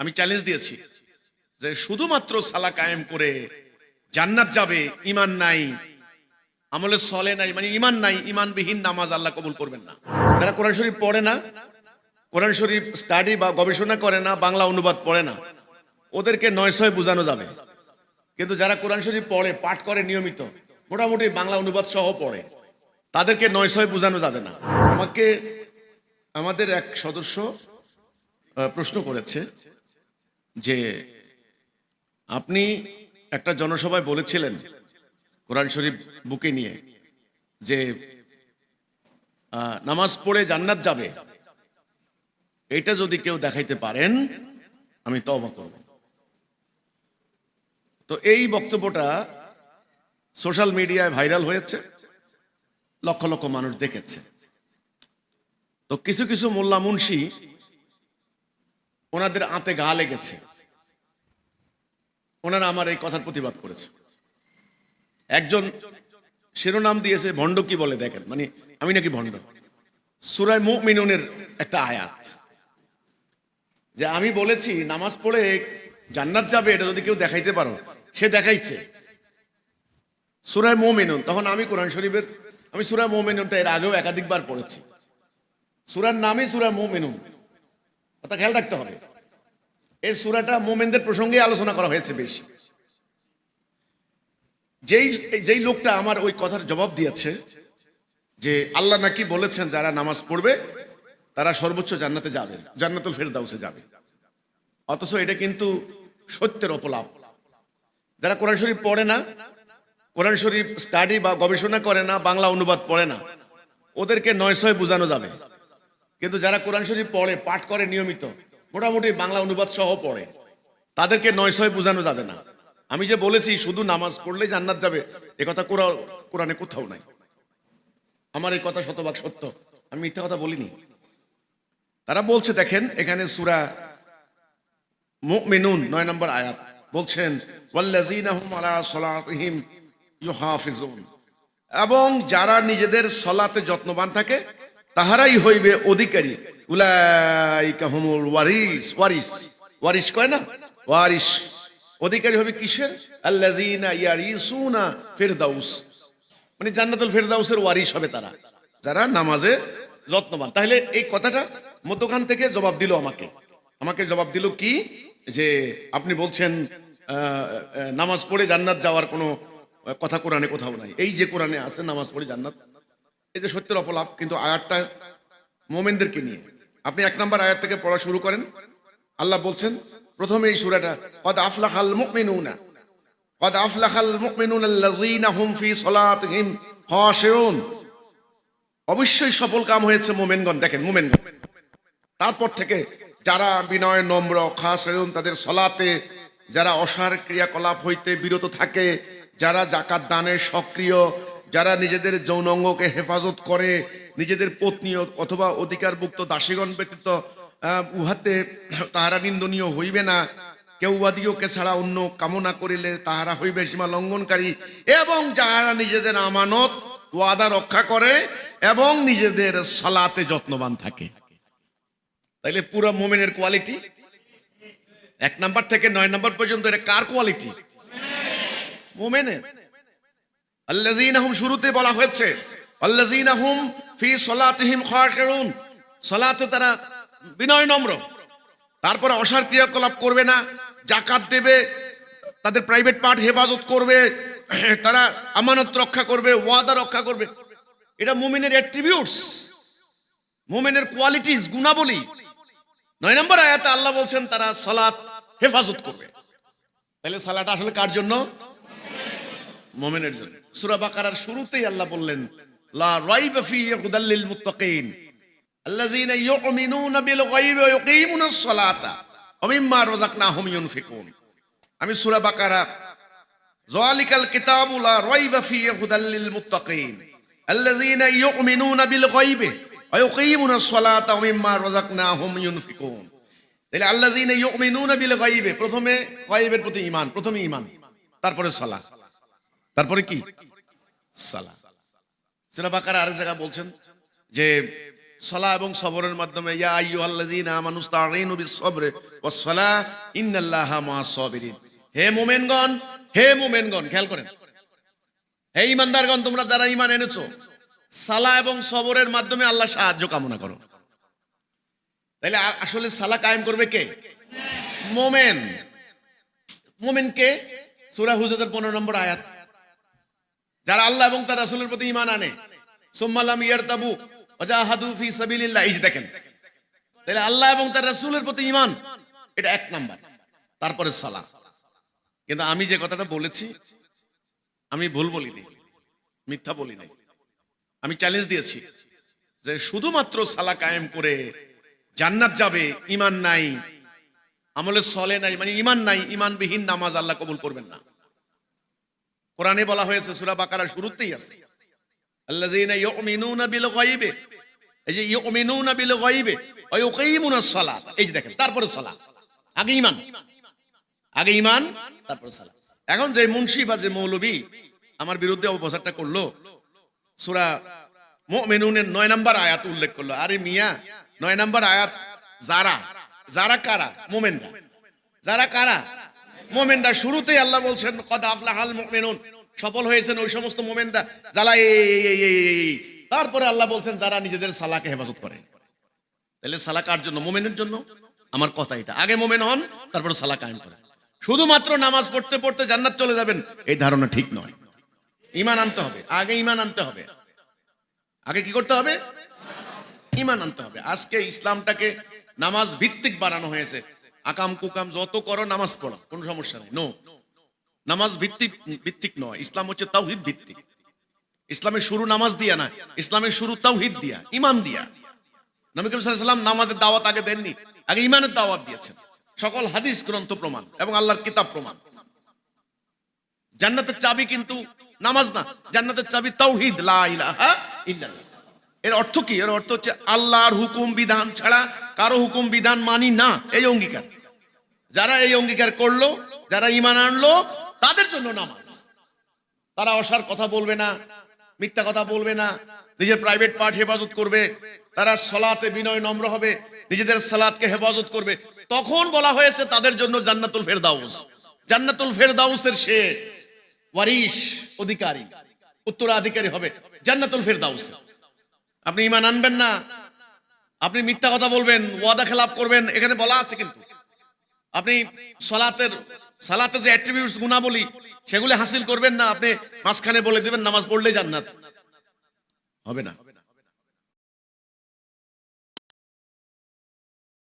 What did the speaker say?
আমি চ্যালেঞ্জ দিয়েছি যে শুধুমাত্র সালা কায়েম করে জান্নাত যাবে ইমান নাই, আমলে সলে নাই মানে ইমান নাই ইমানবিহীন নামাজ আল্লাহ কবুল করবেন না। যারা কোরআন শরীফ পড়ে না, কোরআন শরীফ স্টাডি বা গবেষণা করে না, বাংলা অনুবাদ পড়ে না, ওদেরকে নয় ছয় বোঝানো যাবে। কিন্তু যারা কোরআন শরীফ পড়ে, পাঠ করে নিয়মিত, মোটামুটি বাংলা অনুবাদ সহ পড়ে, তাদেরকে নয় ছয় বোঝানো যাবে না। আমাকে, আমাদের এক সদস্য প্রশ্ন করেছে যে আপনি একটা জনসভায় বলেছিলেন কোরআন শরীফ বুকে নিয়ে যে নামাজ পড়ে জান্নাত যাবে। এটা যদি কেউ দেখাইতে পারেন, আমি তওবা করব। তো এই বক্তব্যটা সোশ্যাল মিডিয়ায় ভাইরাল হয়েছে, লক্ষ লক্ষ মানুষ দেখেছে। তো কিছু কিছু মোল্লা মুন্সি ওনাদের আতে গা লেগেছে। ওনারা আমার এই কথার প্রতিবাদ করেছে। একজন শিরোনাম দিয়েছে ভণ্ড কি বলে দেখেন। মানে আমি নাকি ভণ্ড। সুরায় মুমিনুনের একটা আয়াত। যে আমি বলেছি, নামাজ পড়ে জান্নাত যাবে, এটা যদি কেউ দেখাইতে পারো, সে দেখাইছে। সুরায় মোমিনুন, তখন আমি কোরআন শরীফের আমি সুরায় মোমিনুনটা এর আগেও একাধিকবার পড়েছি। সুরার নামই সুরা মোমিনুন। কথা খেয়াল রাখতে হবে। এই সুরাটা মোমেনদের প্রসঙ্গে আলোচনা করা হয়েছে বেশি। যেই যেই লোকটা আমার ওই কথার জবাব দিয়েছে যে আল্লাহ নাকি বলেছেন যারা নামাজ পড়বে, তারা সর্বোচ্চ জান্নাতে যাবে, জান্নাতুল ফেরদাউসে যাবে। অথচ এটা কিন্তু সত্যের অপলাপ। যারা কোরআন শরীফ পড়ে না, কোরআন শরীফ স্টাডি বা গবেষণা করে না, বাংলা অনুবাদ পড়ে না, ওদেরকে নয় ছয় বোঝানো যাবে। কিন্তু যারা কোরআন শরীফ পড়ে, পাঠ করে নিয়মিত, মোটামুটি বাংলা অনুবাদ সহ পড়ে, তাদেরকে নয় ছয় বোঝানো যাবে না। আমি যে বলেছি, শুধু নামাজ পড়লে জান্নাত যাবে, এ কথা কোরআ- কোরআনে কোথাও নাই। আমার এই কথা শতভাগ সত্য, আমি মিথ্যা কথা বলিনি। তারা বলছে, দেখেন, এখানে সুরা মুমিনুন, নয় নম্বর আয়াত, বলছেন এবং যারা নিজেদের সলাতে যত্নবান থাকে তাহারাই হইবে অধিকারী। উলাইকা হুমুল ওয়ারিস। ওয়ারিস। ওয়ারিস কয় না? ওয়ারিস। অধিকারী হবে কিসের? আল্লাযীনা ইয়ারিসুনা ফিরদাউস। মানে জান্নাতুল ফেরদাউসের ওয়ারিস হবে তারা। যারা নামাজে যত্নবান। তাহলে এই কথাটা মধ্যখান থেকে জবাব দিল আমাকে। আমাকে জবাব দিল কি? যে আপনি বলছেন নামাজ পড়ে জান্নাত যাওয়ার কোনো কথা কোরআনে কোথাও নাই। এই যে কোরআনে আছে, নামাজ পড়ে জান্নাত এই যে সত্যের অপলাপ, কিন্তু আয়াতটা মোমেনদেরকে নিয়ে। আপনি এক নম্বর আয়াত থেকে পড়া শুরু করেন। আল্লাহ বলছেন, প্রথমে এই সুরাটা, কদ আফলাখাল মুকমিনুনা কদ আফলাখাল মুকমিনুন আল্লাযীনা হুম ফি সলাতিহিম খাশিউন। অবশ্যই সফল কাম হয়েছে মোমেনগণ, দেখেন মোমেনগণ। তারপর থেকে যারা বিনয়, নম্র, খাশিউন, তাদের সলাতে, যারা অসার ক্রিয়াকলাপ হইতে বিরত থাকে, যারা জাকাত দানে সক্রিয় যারা নিজেদের যৌন অঙ্গকে হেফাজত করে, নিজেদের পত্নী অথবা অধিকারভুক্ত দাসীগণ ব্যতীত উহাতে তাহারা নিন্দনীয় হইবে না। কেউ উহাদিওকে ছাড়া অন্য কামনা করিলে তাহারা হইবে সীমা লঙ্ঘনকারী এবং যাহারা নিজেদের আমানত, ওয়াদা রক্ষা করে এবং নিজেদের সালাতে যত্নবান থাকে। তাইলে পুরো মোমেনের কোয়ালিটি এক নাম্বার থেকে নয় নাম্বার পর্যন্ত এটা কার কোয়ালিটি মোমেনের। আল্লাযীনা হুম শুরুতে বলা হয়েছে আল্লাযীনা হুম ফি সলাতিহিম খাশিউন সলাতে তারা বিনয় নম্র। তারপরে অসার ক্রিয়াকলাপ করবে না জাকাত দেবে, তাদের প্রাইভেট পার্ট হেফাজত করবে, তারা আমানত রক্ষা করবে, ওয়াদা রক্ষা করবে। এটা মুমিনের অ্যাট্রিবিউটস মুমিনের কোয়ালিটিস গুণাবলী। নয় নম্বর আয়াতে আল্লাহ বলছেন, তারা সালাত হেফাজত করবে। তাহলে সালাটা আসলে কার জন্য? মোমেনের জন্য। সূরা বাকারার শুরুতেই আল্লাহ বললেন, লা রাইবা ফি হুদাল্লিল মুত্তাকিন। আল্লাযীনা ইউমিনুনা বিল গায়বি ওয়া ইউকিমুনাস সালাতা ওয়া মিম্মা রাযাকনাহুম ইউনফিকুন। আমি সূরা বাকারা, যালিকাল কিতাবু লা রাইবা ফি হুদাল্লিল মুত্তাকিন। আল্লাযীনা ইউমিনুনা বিল গায়বি ওয়া ইউকিমুনাস সালাতা ওয়া মিম্মা রাযাকনাহুম ইউনফিকুন। তাহলে আল্লাযীনা ইউমিনুনা বিল গায়বি, প্রথমে গায়বের প্রতি ঈমান, প্রথমে ঈমান, তারপরে সালাত। তারপরে কি? সালাত। সূরা বাকারা আরেক জায়গা বলছেন যে সলা এবং সবরের মাধ্যমে, ইয়া আমানু বিস-সাবরি ইন্নাল্লাহা মা'আস-সাবিরিন হে মুমিনগণ হে মুমিনগণ, খেয়াল করেন। হে ইমানদারগণ, তোমরা যারা ঈমান এনেছো সালা এবং সবরের মাধ্যমে আল্লাহ সাহায্য কামনা করো। তাইলে আ- আসলে সালা কায়েম করবে কে? মোমেন। মোমেন কে? সূরা হুজুরের 15 নম্বর আয়াত। যারা আল্লাহ এবং তার রাসূলের প্রতি ঈমান আনে। সুম্মালাম ফি সাবিলিল্লাহ। এই যে দেখেন, তাহলে আল্লাহ এবং তার রাসূলের প্রতি ঈমান, এটা এক নাম্বার। তারপরে সালাহ কিন্তু আমি যে কথাটা বলেছি, আমি ভুল বলিনি, মিথ্যা আমি চ্যালেঞ্জ দিয়েছি যে শুধুমাত্র সালা কায়েম করে জান্নাত যাবে ইমান নাই, আমলে সলে নাই মানে ইমান নাই, ঈমানবিহীন নামাজ আল্লাহ কবুল করবেন না। কোরআনে বলা হয়েছে, সূরা বাকারা শুরুতেই আছে। আল্লাযীনা ইউমিনুনা বিল গায়বে, এই যে ইউমিনুনা বিল গায়বে, ওয়া ইউকিমুনাস সালাত, এই যে দেখেন, তারপরে সালাত, আগে ঈমান আগে ঈমান, তারপরে সালাত। এখন যে মুন্সি বা যে মৌলবী আমার বিরুদ্ধে অপপ্রচারটা করল, সূরা মুমিনুনের 9 নাম্বার আয়াত উল্লেখ করল, আরে মিয়া 9 নাম্বার আয়াত যারা যারা কারা? মুমিনরা। যারা কারা? মোমেনরা শুরুতেই আল্লাহ বলছেন, কদ আফলাহাল মুমিনুন। সফল হয়েছেন ওই সমস্ত মোমেনরা। যারা। তারপরে আল্লাহ বলছেন, যারা নিজেদের সালাকে হেফাজত করে। তাহলে সালা কার জন্য? মোমেনের জন্য? আমার কথা এটা। আগে মোমেন হন, তারপরে সালা কায়েম করে শুধুমাত্র নামাজ পড়তে পড়তে জান্নাত চলে যাবেন, এই ধারণা ঠিক নয়। ইমান আনতে হবে। আগে ইমান আনতে হবে। আগে কি করতে হবে? ইমান আনতে হবে। আজকে ইসলামটাকে নামাজ ভিত্তিক বানানো হয়েছে। আকাম কুকাম, যত করো নামাজ পড়ো, কোনো সমস্যা নেই। নো নামাজ ভিত্তিক ভিত্তিক নয়। ইসলাম হচ্ছে তাওহিদ ভিত্তিক। ইসলামের শুরু নামাজ দিয়া না, ইসলামের শুরু তাওহিদ দিয়া ইমান দিয়া। নবী করিম সাল্লাম নামাজের দাওয়াত আগে দেননি, আগে ইমানের দাওয়াত দিয়েছেন। সকল হাদিস গ্রন্থ প্রমাণ এবং আল্লাহর কিতাব প্রমাণ। জান্নাতের চাবি কিন্তু নামাজ না, জান্নাতের চাবি তাওহিদ, লা এর অর্থ কি? এর অর্থ হচ্ছে আল্লাহর হুকুম বিধান ছাড়া কারও হুকুম বিধান মানি না, এই অঙ্গীকার। যারা এই অঙ্গীকার করল, যারা ইমান আনলো, তাদের জন্য নামাজ। তারা অসার কথা বলবে না, মিথ্যা কথা বলবে না, নিজের প্রাইভেট পার্ট হেফাজত করবে, তারা সলাতে বিনয় নম্র হবে, নিজেদের সালাতকে হেফাজত করবে। তখন বলা হয়েছে তাদের জন্য জান্নাতুল ফেরদাউস। জান্নাতুল ফেরদাউসের সে ওয়ারিশ অধিকারী, উত্তরাধিকারী হবে, জান্নাতুল ফেরদাউস। আপনি ইমান আনবেন না, আপনি মিথ্যা কথা বলবেন, ওয়াদা খেলাপ করবেন, এখানে বলা আছে কিন্তু। আপনি সলাতের সালাতে যে অ্যাট্রিবিউটস গুণাবলী, সেগুলো হাসিল করবেন না, আপনি মাঝখানে বলে দিবেন, নামাজ পড়লে জান্নাত। হবে না।